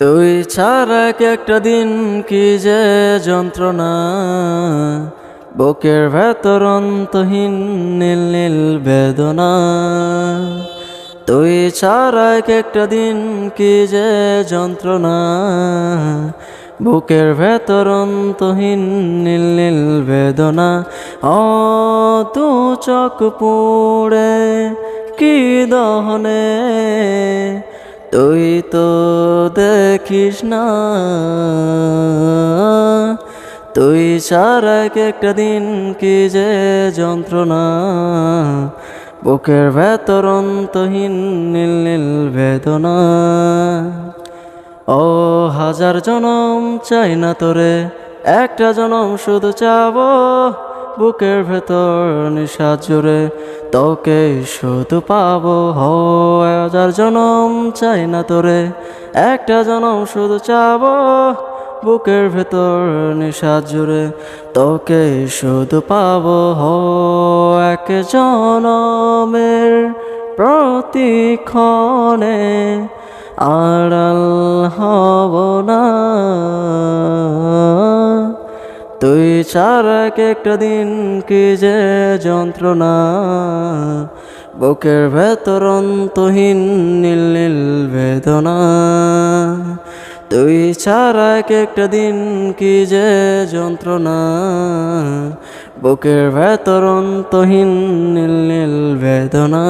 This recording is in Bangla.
তুই ছাড়া এক একটা দিন কি যে যন্ত্রণা? বুকের ভেতর অন্তহীন নীল নীল বেদনা। তুই ছাড়া এক একটা দিন কি যে যন্ত্রণা? বুকের ভেতর অন্তহীন নীল নীল বেদনা। ও, তু চোখ পুড়ে কি দহনে? তুই তো দেখিস না। তুই সারা এক একটা দিন কি যে যন্ত্রণা। বুকের ভেতর অন্তহীন নীল নীল বেদনা। ও হাজার জনম চাই না তোরে, একটা জনম শুধু চাবো। বুকের ভেতর নিশা জুড়ে তোকে শুধু পাবো হাজার জনম চাই না তোরে, একটা জনম শুধু চাবো। বুকের ভেতর নিশা জুড়ে তোকে শুধু পাবো হো, এক জনমের প্রতিক্ষণে আড়াল হব না। তুই ছাড়া এক একটা দিন কি যে যন্ত্রণা? বুকের ভেতর অন্তহীন নীল নীল বেদনা। তুই ছাড়া এক একটা দিন কি যে যন্ত্রণা? বুকের ভেতর অন্তহীন নীল নীল বেদনা।